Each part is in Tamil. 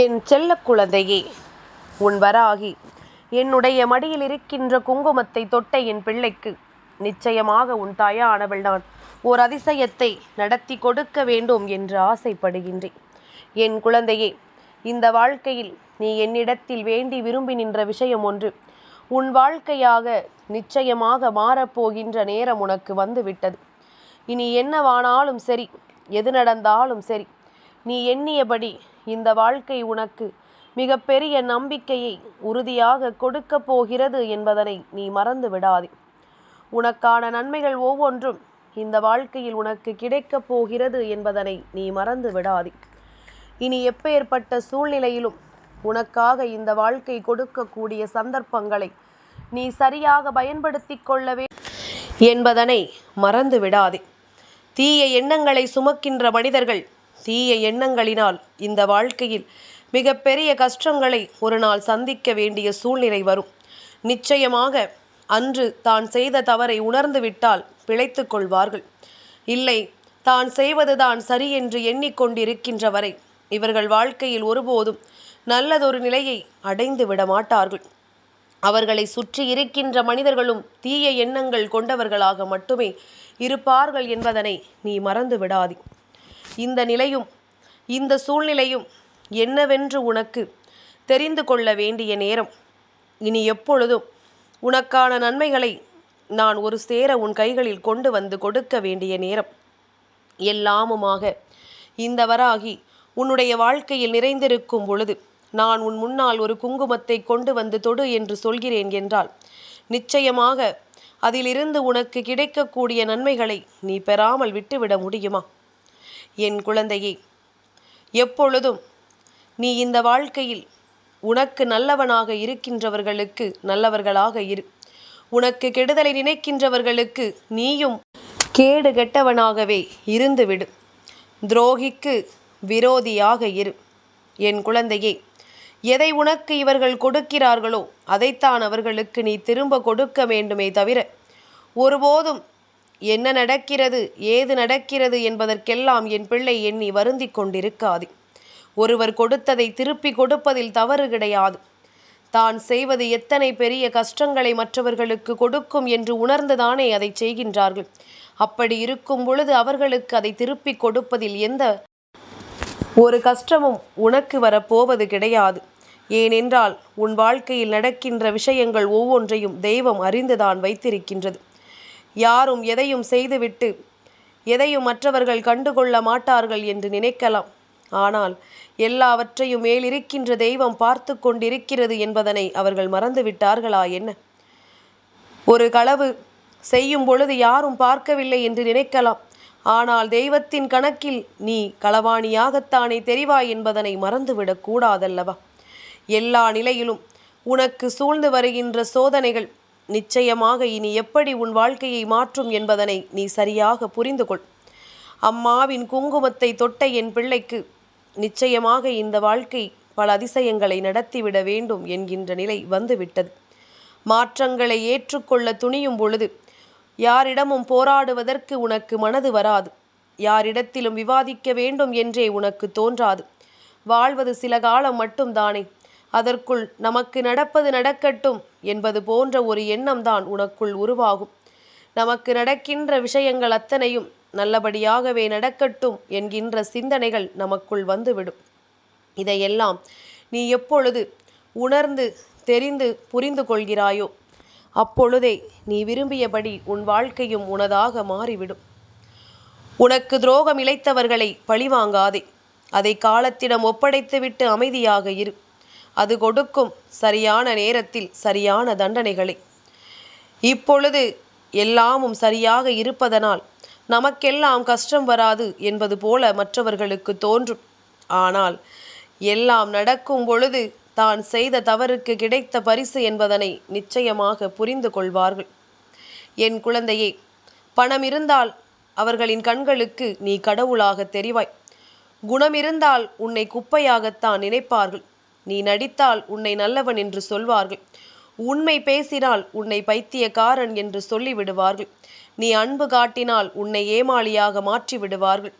என் செல்ல குழந்தையே உன் வராகி என்னுடைய மடியில் இருக்கின்ற குங்குமத்தை தொட்ட என் பிள்ளைக்கு நிச்சயமாக உன் தாயானவள் நான். ஓர் அதிசயத்தை நடத்தி கொடுக்க வேண்டும் என்று ஆசைப்படுகின்றேன். என் குழந்தையே இந்த வாழ்க்கையில் நீ என்னிடத்தில் வேண்டி விரும்பி நின்ற விஷயம் ஒன்று. உன் வாழ்க்கையாக நிச்சயமாக மாறப்போகின்ற நேரம் உனக்கு வந்துவிட்டது. இனி என்னவானாலும் சரி எது நடந்தாலும் சரி நீ எண்ணியபடி இந்த வாழ்க்கை உனக்கு மிகப்பெரிய நம்பிக்கையை உறுதியாக கொடுக்கப் போகிறது என்பதனை நீ மறந்து விடாதே. உனக்கான நன்மைகள் ஒவ்வொன்றும் இந்த வாழ்க்கையில் உனக்கு கிடைக்கப் போகிறது என்பதனை நீ மறந்து விடாதே. இனி எப்பேற்பட்ட சூழ்நிலையிலும் உனக்காக இந்த வாழ்க்கை கொடுக்கக்கூடிய சந்தர்ப்பங்களை நீ சரியாக பயன்படுத்திக் கொள்ளவே என்பதனை மறந்து விடாதே. தீய எண்ணங்களை சுமக்கின்ற மனிதர்கள் தீய எண்ணங்களினால் இந்த வாழ்க்கையில் மிகப்பெரிய கஷ்டங்களை ஒரு நாள் சந்திக்க வேண்டிய சூழ்நிலை வரும். நிச்சயமாக அன்று தான் செய்த தவறை உணர்ந்து விட்டால் பிழைத்து கொள்வார்கள். இல்லை தான் செய்வதுதான் சரி என்று எண்ணிக்கொண்டிருக்கின்ற வரை இவர்கள் வாழ்க்கையில் ஒருபோதும் நல்லதொரு நிலையை அடைந்து விட மாட்டார்கள். அவர்களை சுற்றி இருக்கின்ற மனிதர்களும் தீய எண்ணங்கள் கொண்டவர்களாக மட்டுமே இருப்பார்கள் என்பதனை நீ மறந்து விடாதே இந்த நிலையும் இந்த சூழ்நிலையும் என்னவென்று உனக்கு தெரிந்து கொள்ள வேண்டிய நேரம். இனி எப்பொழுதும் உனக்கான நன்மைகளை நான் ஒரு சேர உன் கைகளில் கொண்டு வந்து கொடுக்க வேண்டிய நேரம். எல்லாமுமாக இந்த வராகி உன்னுடைய வாழ்க்கையில் நிறைந்திருக்கும் பொழுது நான் உன் முன்னால் ஒரு குங்குமத்தை கொண்டு வந்து தொடு என்று சொல்கிறேன் என்றால் நிச்சயமாக அதிலிருந்து உனக்கு கிடைக்கக்கூடிய நன்மைகளை நீ பெறாமல் விட்டுவிட முடியுமா? என் குழந்தையே எப்பொழுதும் நீ இந்த வாழ்க்கையில் உனக்கு நல்லவனாக இருக்கின்றவர்களுக்கு நல்லவர்களாக இரு. உனக்கு கெடுதலை நினைக்கின்றவர்களுக்கு நீயும் கேடு கெட்டவனாகவே இருந்துவிடு. துரோகிக்கு விரோதியாக இரு. என் குழந்தையே எதை உனக்கு இவர்கள் கொடுக்கிறார்களோ அதைத்தான் அவர்களுக்கு நீ திரும்ப கொடுக்க வேண்டுமே தவிர ஒருபோதும் என்ன நடக்கிறது ஏது நடக்கிறது என்பதற்கெல்லாம் என் பிள்ளை எண்ணி வருந்தி கொண்டிருக்காது. ஒருவர் கொடுத்ததை திருப்பி கொடுப்பதில் தவறு கிடையாது. தான் செய்வது எத்தனை பெரிய கஷ்டங்களை மற்றவர்களுக்கு கொடுக்கும் என்று உணர்ந்துதானே அதை செய்கின்றார்கள். அப்படி இருக்கும் பொழுது அவர்களுக்கு அதை திருப்பி கொடுப்பதில் எந்த ஒரு கஷ்டமும் உனக்கு வரப்போவது கிடையாது. ஏனென்றால் உன் வாழ்க்கையில் நடக்கின்ற விஷயங்கள் ஒவ்வொன்றையும் தெய்வம் அறிந்துதான் வைத்திருக்கின்றது. யாரும் எதையும் செய்துவிட்டு எதையும் மற்றவர்கள் கண்டுகொள்ள மாட்டார்கள் என்று நினைக்கலாம். ஆனால் எல்லாவற்றையும் மேலிருக்கின்ற தெய்வம் பார்த்து கொண்டிருக்கிறது என்பதனை அவர்கள் மறந்துவிட்டார்களா என்ன? ஒரு களவு செய்யும் பொழுது யாரும் பார்க்கவில்லை என்று நினைக்கலாம். ஆனால் தெய்வத்தின் கணக்கில் நீ களவாணியாகத்தானே தெரிவாய் என்பதனை மறந்துவிடக் கூடாதல்லவா? எல்லா நிலையிலும் உனக்கு சூழ்ந்து வருகின்ற சோதனைகள் நிச்சயமாக இனி எப்படி உன் வாழ்க்கையை மாற்றும் என்பதனை நீ சரியாக புரிந்து கொள். அம்மாவின் குங்குமத்தை தொட்ட என் பிள்ளைக்கு நிச்சயமாக இந்த வாழ்க்கை பல அதிசயங்களை நடத்திவிட வேண்டும் என்கின்ற நிலை வந்துவிட்டது. மாற்றங்களை ஏற்றுக்கொள்ள துணியும் பொழுது யாரிடமும் போராடுவதற்கு உனக்கு மனது வராது. யாரிடத்திலும் விவாதிக்க வேண்டும் என்றே உனக்கு தோன்றாது. வாழ்வது சில காலம் மட்டும்தானே அதற்குள் நமக்கு நடப்பது நடக்கட்டும் என்பது போன்ற ஒரு எண்ணம்தான் உனக்குள் உருவாகும். நமக்கு நடக்கின்ற விஷயங்கள் அத்தனையும் நல்லபடியாகவே நடக்கட்டும் என்கின்ற சிந்தனைகள் நமக்குள் வந்துவிடும். இதையெல்லாம் நீ எப்பொழுது உணர்ந்து தெரிந்து புரிந்து கொள்கிறாயோ அப்பொழுதே நீ விரும்பியபடி உன் வாழ்க்கையும் உனதாக மாறிவிடும். உனக்கு துரோகம் இழைத்தவர்களை பழிவாங்காதே. அதை காலத்திடம் ஒப்படைத்துவிட்டு அமைதியாக இரு. அது கொடுக்கும் சரியான நேரத்தில் சரியான தண்டனைகளை. இப்பொழுது எல்லாமும் சரியாக இருப்பதனால் நமக்கெல்லாம் கஷ்டம் வராது என்பது போல மற்றவர்களுக்கு தோன்றும். ஆனால் எல்லாம் நடக்கும் பொழுது தான் செய்த தவறுக்கு கிடைத்த பரிசு என்பதனை நிச்சயமாக புரிந்து கொள்வார்கள். என் குழந்தையே பணம் இருந்தால் அவர்களின் கண்களுக்கு நீ கடவுளாக தெரிவாய். குணம் இருந்தால் உன்னை குப்பையாகத்தான் நினைப்பார்கள். நீ நடித்தால் உன்னை நல்லவன் என்று சொல்வார்கள். உண்மை பேசினால் உன்னை பைத்தியக்காரன் என்று சொல்லிவிடுவார்கள். நீ அன்பு காட்டினால் உன்னை ஏமாளியாக மாற்றி விடுவார்கள்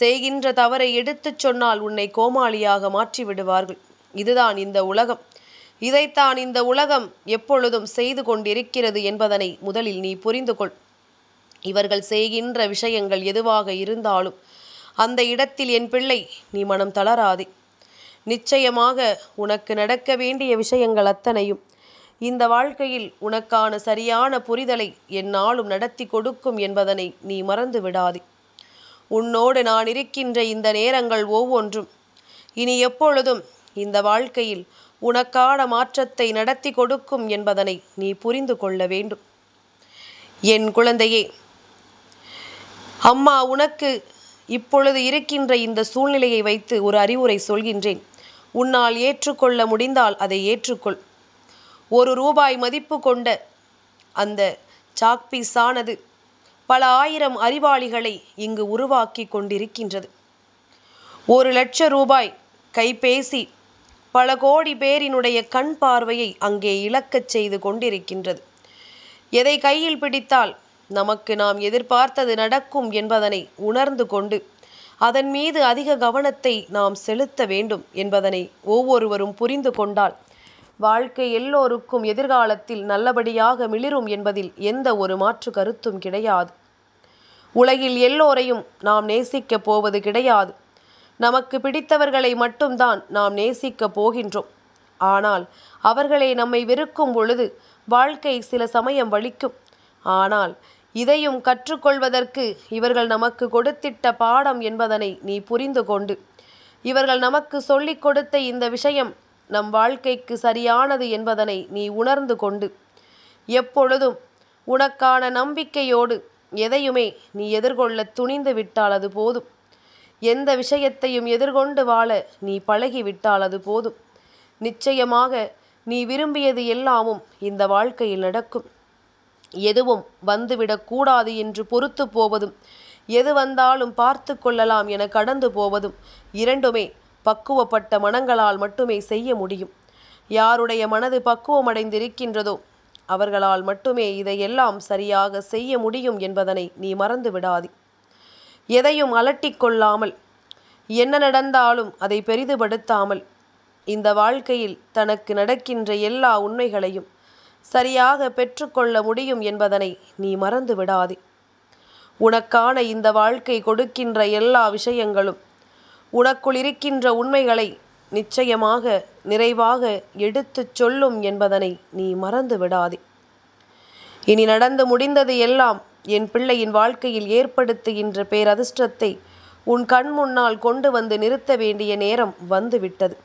செய்கின்ற தவறை எடுத்துச் சொன்னால் உன்னை கோமாளியாக மாற்றி விடுவார்கள் இதுதான் இந்த உலகம். இதைத்தான் இந்த உலகம் எப்பொழுதும் செய்து கொண்டிருக்கிறது என்பதனை முதலில் நீ புரிந்து கொள் இவர்கள் செய்கின்ற விஷயங்கள் எதுவாக இருந்தாலும் அந்த இடத்தில் என் பிள்ளை நீ மனம் தளராதே. நிச்சயமாக உனக்கு நடக்க வேண்டிய விஷயங்கள் அத்தனையும். இந்த வாழ்க்கையில் உனக்கான சரியான புரிதலை என்னாலும் நடத்தி கொடுக்கும் என்பதனை நீ மறந்து விடாதே. உன்னோடு நான் இருக்கின்ற இந்த நேரங்கள் ஒவ்வொன்றும். இனி எப்பொழுதும் இந்த வாழ்க்கையில் உனக்கான மாற்றத்தை நடத்தி கொடுக்கும் என்பதனை நீ புரிந்து கொள்ள வேண்டும். என் குழந்தையே அம்மா உனக்கு இப்பொழுது இருக்கின்ற இந்த சூழ்நிலையை வைத்து ஒரு அறிவுரை சொல்கின்றேன். உன்னால் ஏற்றுக்கொள்ள முடிந்தால் அதை ஏற்றுக்கொள். ஒரு ரூபாய் மதிப்பு கொண்ட அந்த சாக்பீஸானது பல ஆயிரம் அறிவாளிகளை இங்கு உருவாக்கி கொண்டிருக்கின்றது. ஒரு லட்ச ரூபாய் கைபேசி பல கோடி பேரினுடைய கண் பார்வையை அங்கே இழக்கச் செய்து கொண்டிருக்கின்றது. எதை கையில் பிடித்தால் நமக்கு நாம் எதிர்பார்த்தது நடக்கும் என்பதனை உணர்ந்து கொண்டு அதன் மீது அதிக கவனத்தை நாம் செலுத்த வேண்டும் என்பதனை ஒவ்வொருவரும் புரிந்து கொண்டால் வாழ்க்கை எல்லோருக்கும் எதிர்காலத்தில் நல்லபடியாக மிளிரும் என்பதில் எந்த ஒரு மாற்று கருத்தும் கிடையாது. உலகில் எல்லோரையும் நாம் நேசிக்கப் போவது கிடையாது. நமக்கு பிடித்தவர்களை மட்டும்தான் நாம் நேசிக்கப் போகின்றோம். ஆனால் அவர்களை நம்மை வெறுக்கும் பொழுது வாழ்க்கை சில சமயம் வலிக்கும். ஆனால் இதையும் கற்றுக்கொள்வதற்கு இவர்கள் நமக்கு கொடுத்திட்ட பாடம் என்பதனை நீ புரிந்து கொண்டு. இவர்கள் நமக்கு சொல்லிக் கொடுத்த இந்த விஷயம் நம் வாழ்க்கைக்கு சரியானது என்பதனை நீ உணர்ந்து கொண்டு. எப்பொழுதும் உனக்கான நம்பிக்கையோடு எதையுமே நீ எதிர்கொள்ள துணிந்து விட்டால் அது போதும். எந்த விஷயத்தையும் எதிர்கொண்டு வாழ நீ பழகிவிட்டால் அது போதும். நிச்சயமாக நீ விரும்பியது எல்லாமும் இந்த வாழ்க்கையில் நடக்கும். எதுவும் வந்துவிடக்கூடாது என்று பொறுத்து போவதும் எது வந்தாலும் பார்த்து கொள்ளலாம் என கடந்து போவதும் இரண்டுமே பக்குவப்பட்ட மனங்களால் மட்டுமே செய்ய முடியும். யாருடைய மனது பக்குவமடைந்திருக்கின்றதோ அவர்களால் மட்டுமே இதையெல்லாம் சரியாக செய்ய முடியும் என்பதனை நீ மறந்து விடாதே. எதையும் அலட்டிக்கொள்ளாமல் என்ன நடந்தாலும் அதை பெரிதுபடுத்தாமல் இந்த வாழ்க்கையில் தனக்கு நடக்கின்ற எல்லா உண்மைகளையும் சரியாக பெற்றுக்கொள்ள முடியும் என்பதனை நீ மறந்து விடாதே. உனக்கான இந்த வாழ்க்கை கொடுக்கின்ற எல்லா விஷயங்களும் உனக்குள் இருக்கின்ற உண்மைகளை நிச்சயமாக நிறைவாக எடுத்துச் சொல்லும் என்பதனை நீ மறந்து விடாதே. இனி நடந்து முடிந்தது எல்லாம் என் பிள்ளையின் வாழ்க்கையில் ஏற்படுத்துகின்ற பேரதிர்ஷ்டத்தை உன் கண் முன்னால் கொண்டு வந்து நிறுத்த வேண்டிய நேரம் வந்துவிட்டது.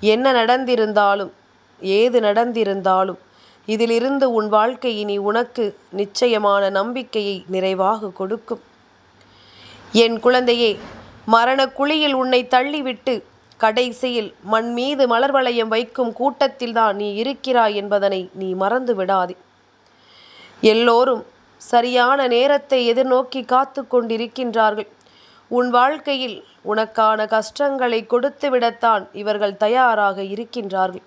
என்ன நடந்திருந்தாலும் ஏது நடந்திருந்தாலும் இதிலிருந்து உன் வாழ்க்கை இனி உனக்கு நிச்சயமான நம்பிக்கையை நிறைவாக கொடுக்கும். என் குழந்தையே மரண குழியில் உன்னை தள்ளிவிட்டு கடைசியில் மண் மீது மலர் வளையம் வைக்கும் கூட்டத்தில்தான் நீ இருக்கிறாய் என்பதனை நீ மறந்து விடாதே. எல்லோரும் சரியான நேரத்தை எதிர்நோக்கி காத்து கொண்டிருக்கின்றார்கள். உன் வாழ்க்கையில் உனக்கான கஷ்டங்களை கொடுத்துவிடத்தான் இவர்கள் தயாராக இருக்கின்றார்கள்.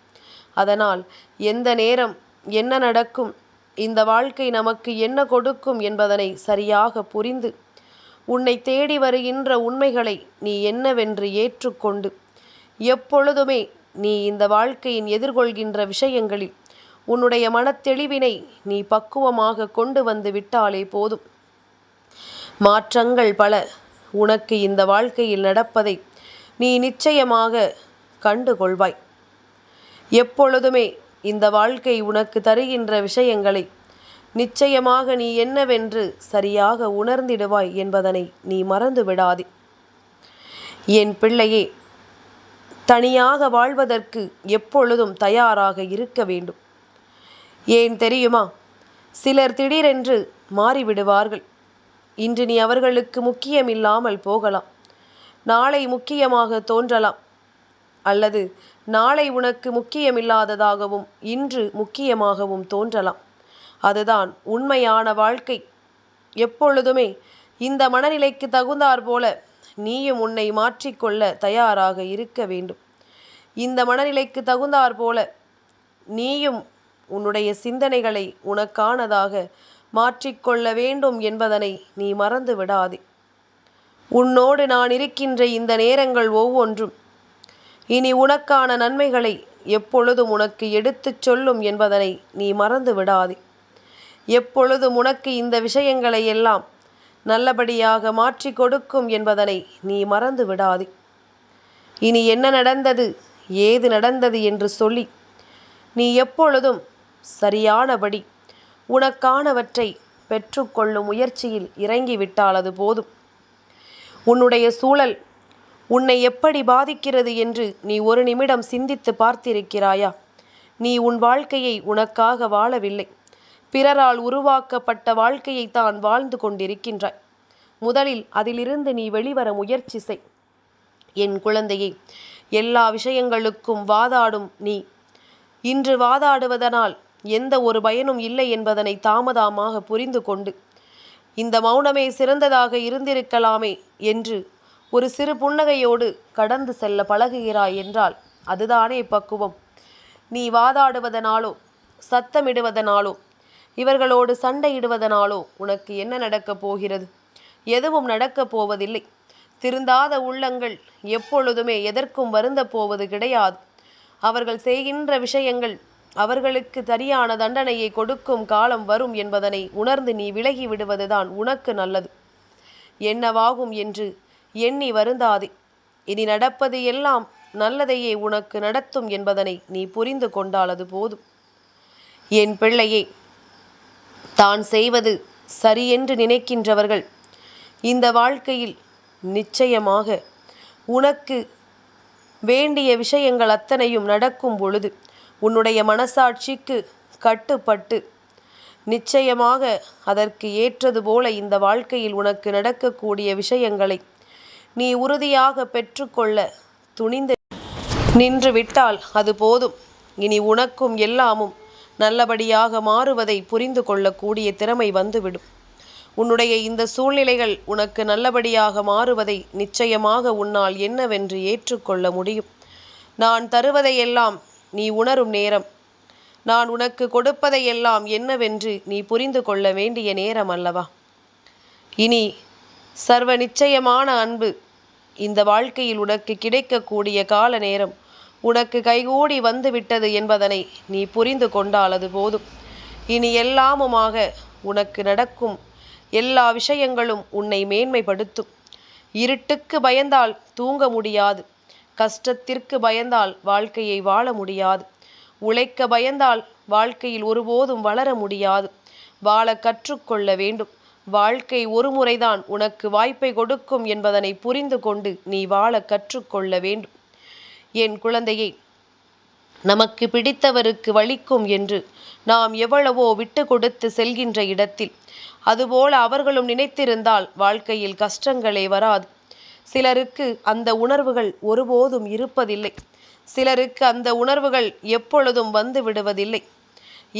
அதனால் எந்த நேரம் என்ன நடக்கும்? இந்த வாழ்க்கை நமக்கு என்ன கொடுக்கும் என்பதனை சரியாக புரிந்து உன்னை தேடி வருகின்ற உண்மைகளை நீ என்னவென்று ஏற்றுக்கொண்டு எப்பொழுதுமே நீ இந்த வாழ்க்கையின் எதிர்கொள்கின்ற விஷயங்களில் உன்னுடைய மனத்தெளிவினை நீ பக்குவமாக கொண்டு வந்து விட்டாலே போதும். மாற்றங்கள் பல உனக்கு இந்த வாழ்க்கையில் நடப்பதை நீ நிச்சயமாக கண்டுகொள்வாய். எப்பொழுதுமே இந்த வாழ்க்கை உனக்கு தருகின்ற விஷயங்களை. நிச்சயமாக நீ என்னவென்று சரியாக உணர்ந்திடுவாய் என்பதனை நீ மறந்து விடாதே என் பிள்ளையே தனியாக வாழ்வதற்கு எப்பொழுதும் தயாராக இருக்க வேண்டும். ஏன் தெரியுமா? சிலர் திடீரென்று மாறிவிடுவார்கள். இன்று நீ அவர்களுக்கு முக்கியமில்லாமல் போகலாம். நாளை முக்கியமாக தோன்றலாம். அல்லது நாளை உனக்கு முக்கியமில்லாததாகவும் இன்று முக்கியமாகவும் தோன்றலாம். அதுதான் உண்மையான வாழ்க்கை. எப்பொழுதுமே இந்த மனநிலைக்கு தகுந்தாற் போல நீயும் உன்னை மாற்றிக்கொள்ள தயாராக இருக்க வேண்டும். இந்த மனநிலைக்கு தகுந்தாற் போல நீயும் உன்னுடைய சிந்தனைகளை உனக்கானதாக மாற்றிக்கொள்ள வேண்டும் என்பதனை நீ மறந்து விடாதே உன்னோடு நான் இருக்கின்ற இந்த நேரங்கள் ஒவ்வொன்றும் இனி உனக்கான நன்மைகளை எப்பொழுதும் உனக்கு எடுத்துச் சொல்லும் என்பதனை நீ மறந்து விடாதே. எப்பொழுதும் உனக்கு இந்த விஷயங்களை எல்லாம் நல்லபடியாக மாற்றி கொடுக்கும் என்பதனை நீ மறந்து விடாதே. இனி என்ன நடந்தது ஏது நடந்தது என்று சொல்லி நீ எப்பொழுதும் சரியானபடி உனக்கானவற்றை பெற்றுக்கொள்ளும் முயற்சியில் இறங்கிவிட்டால் அது போதும். உன்னுடைய சூழல் உன்னை எப்படி பாதிக்கிறது என்று நீ ஒரு நிமிடம் சிந்தித்து பார்த்திருக்கிறாயா? நீ உன் வாழ்க்கையை உனக்காக வாழவில்லை. பிறரால் உருவாக்கப்பட்ட வாழ்க்கையை தான் வாழ்ந்து கொண்டிருக்கின்றாய். முதலில் அதிலிருந்து நீ வெளிவர முயற்சி செய். என் குழந்தையை எல்லா விஷயங்களுக்கும் வாதாடும் நீ. இன்று வாதாடுவதனால் எந்த ஒரு பயனும் இல்லை என்பதனை தாமதமாக புரிந்து கொண்டு இந்த மௌனமே சிறந்ததாக இருந்திருக்கலாமே என்று ஒரு சிறு புன்னகையோடு கடந்து செல்ல பழகுகிறாய் என்றால் அதுதானே பக்குவம். நீ வாதாடுவதனாலோ சத்தமிடுவதனாலோ இவர்களோடு சண்டையிடுவதனாலோ உனக்கு என்ன நடக்கப் போகிறது? எதுவும் நடக்கப் போவதில்லை. திருந்தாத உள்ளங்கள் எப்பொழுதுமே எதற்கும் வருந்த போவது கிடையாது. அவர்கள் செய்கின்ற விஷயங்கள் அவர்களுக்கு சரியான தண்டனையை கொடுக்கும் காலம் வரும் என்பதனை உணர்ந்து நீ விலகி விடுவதுதான் உனக்கு நல்லது. என்னவாகும் என்று எண்ணி வருந்தாதே. இனி நடப்பது எல்லாம் நல்லதையே உனக்கு நடத்தும் என்பதனை நீ புரிந்து கொண்டால் அது போதும். என் பிள்ளையே தான் செய்வது சரியென்று நினைக்கின்றவர்கள் இந்த வாழ்க்கையில் நிச்சயமாக உனக்கு வேண்டிய விஷயங்கள் அத்தனையும் நடக்கும் பொழுது உன்னுடைய மனசாட்சிக்கு கட்டுப்பட்டு நிச்சயமாக அதற்கு ஏற்றது போல இந்த வாழ்க்கையில் உனக்கு நடக்கக்கூடிய விஷயங்களை நீ உறுதியாக பெற்றுக்கொள்ள துணிந்து நின்று விட்டால் அது போதும். இனி உனக்கும் எல்லாமும் நல்லபடியாக மாறுவதை புரிந்து கொள்ளக்கூடிய திறமை வந்துவிடும். உன்னுடைய இந்த சூழ்நிலைகள் உனக்கு நல்லபடியாக மாறுவதை நிச்சயமாக உன்னால் என்னவென்று ஏற்றுக்கொள்ள முடியும். நான் தருவதையெல்லாம் நீ உணரும் நேரம். நான் உனக்கு கொடுப்பதையெல்லாம் என்னவென்று நீ புரிந்து கொள்ள வேண்டிய நேரம் அல்லவா? இனி சர்வ நிச்சயமான அன்பு இந்த வாழ்க்கையில் உனக்கு கிடைக்கக்கூடிய கால நேரம் உனக்கு கைகூடி வந்து விட்டது என்பதனை நீ புரிந்து கொண்டால் அது போதும். இனி எல்லாமுமாக உனக்கு நடக்கும் எல்லா விஷயங்களும் உன்னை மேன்மைப்படுத்தும். இருட்டுக்கு பயந்தால் தூங்க முடியாது. கஷ்டத்திற்கு பயந்தால் வாழ்க்கையை வாழ முடியாது. உழைக்க பயந்தால் வாழ்க்கையில் ஒருபோதும் வளர முடியாது. வாழ கற்றுக்கொள்ள வேண்டும். வாழ்க்கை ஒரு முறைதான் உனக்கு வாய்ப்பை கொடுக்கும் என்பதனை புரிந்து கொண்டு நீ வாழ கற்றுக்கொள்ள வேண்டும். என் குழந்தையை நமக்கு பிடித்தவருக்கு வலிக்கும் என்று நாம் எவ்வளவோ விட்டு கொடுத்து செல்கின்ற இடத்தில் அதுபோல அவர்களும் நினைத்திருந்தால் வாழ்க்கையில் கஷ்டங்களே வராது. சிலருக்கு அந்த உணர்வுகள் ஒருபோதும் இருப்பதில்லை. சிலருக்கு அந்த உணர்வுகள் எப்பொழுதும் வந்து விடுவதில்லை.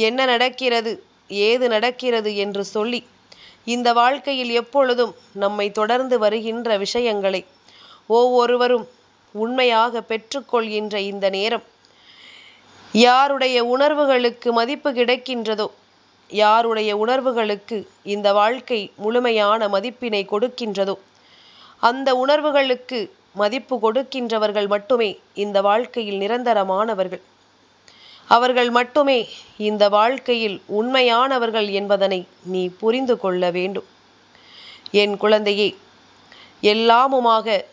என்ன நடக்கிறது ஏது நடக்கிறது என்று சொல்லி இந்த வாழ்க்கையில் எப்பொழுதும் நம்மை தொடர்ந்து வருகின்ற விஷயங்களை ஒவ்வொருவரும் உண்மையாக பெற்றுக்கொள்கின்ற இந்த நேரம். யாருடைய உணர்வுகளுக்கு மதிப்பு கிடைக்கின்றதோ யாருடைய உணர்வுகளுக்கு இந்த வாழ்க்கை முழுமையான மதிப்பினை கொடுக்கின்றதோ அந்த உணர்வுகளுக்கு மதிப்பு கொடுக்கின்றவர்கள் மட்டுமே இந்த வாழ்க்கையில் நிரந்தரமானவர்கள். அவர்கள் மட்டுமே இந்த வாழ்க்கையில் உண்மையானவர்கள் என்பதனை நீ புரிந்து கொள்ள வேண்டும். என் குழந்தையே எல்லாமுமாக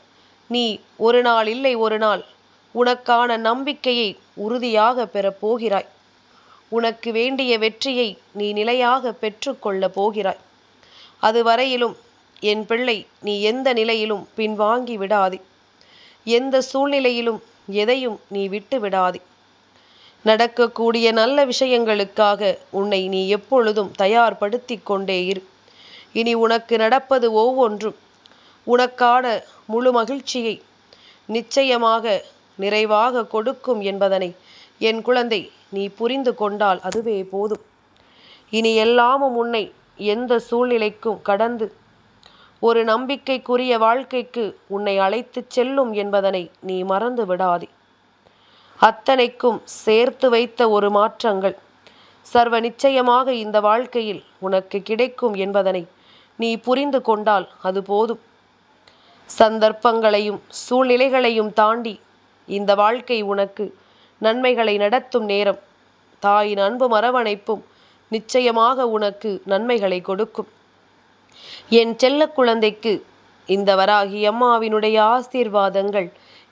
நீ ஒரு நாள் இல்லை ஒரு நாள் உனக்கான நம்பிக்கையை உறுதியாக பெறப்போகிறாய் உனக்கு வேண்டிய வெற்றியை நீ நிலையாக பெற்றுக்கொள்ளப் போகிறாய். அதுவரையிலும் என் பிள்ளை நீ எந்த நிலையிலும் பின்வாங்கி விடாதே. எந்த சூழ்நிலையிலும் எதையும் நீ விட்டு விடாதே. நடக்கக்கூடிய நல்ல விஷயங்களுக்காக உன்னை நீ எப்பொழுதும் தயார்படுத்தி கொண்டே இரு. இனி உனக்கு நடப்பது ஒவ்வொன்றும். உனக்கான முழு மகிழ்ச்சியை நிச்சயமாக நிறைவாக கொடுக்கும் என்பதனை என் குழந்தை நீ புரிந்து கொண்டால் அதுவே போதும். இனி எல்லாமும் உன்னை எந்த சூழ்நிலைக்கும் கடந்து ஒரு நம்பிக்கைக்குரிய வாழ்க்கைக்கு உன்னை அழைத்துச் செல்லும் என்பதனை நீ மறந்து விடாதே. அத்தனைக்கும் சேர்த்து வைத்த ஒரு மாற்றங்கள். சர்வ நிச்சயமாக இந்த வாழ்க்கையில் உனக்கு கிடைக்கும் என்பதனை நீ புரிந்து கொண்டால் அது போதும். சந்தர்ப்பங்களையும் சூழ்நிலைகளையும் தாண்டி இந்த வாழ்க்கை உனக்கு நன்மைகளை நடத்தும் நேரம். தாயின் அன்பும் அரவணைப்பும் நிச்சயமாக உனக்கு நன்மைகளை கொடுக்கும். என் செல்ல குழந்தைக்கு இந்த வராகி அம்மாவினுடைய ஆசீர்வாதங்கள்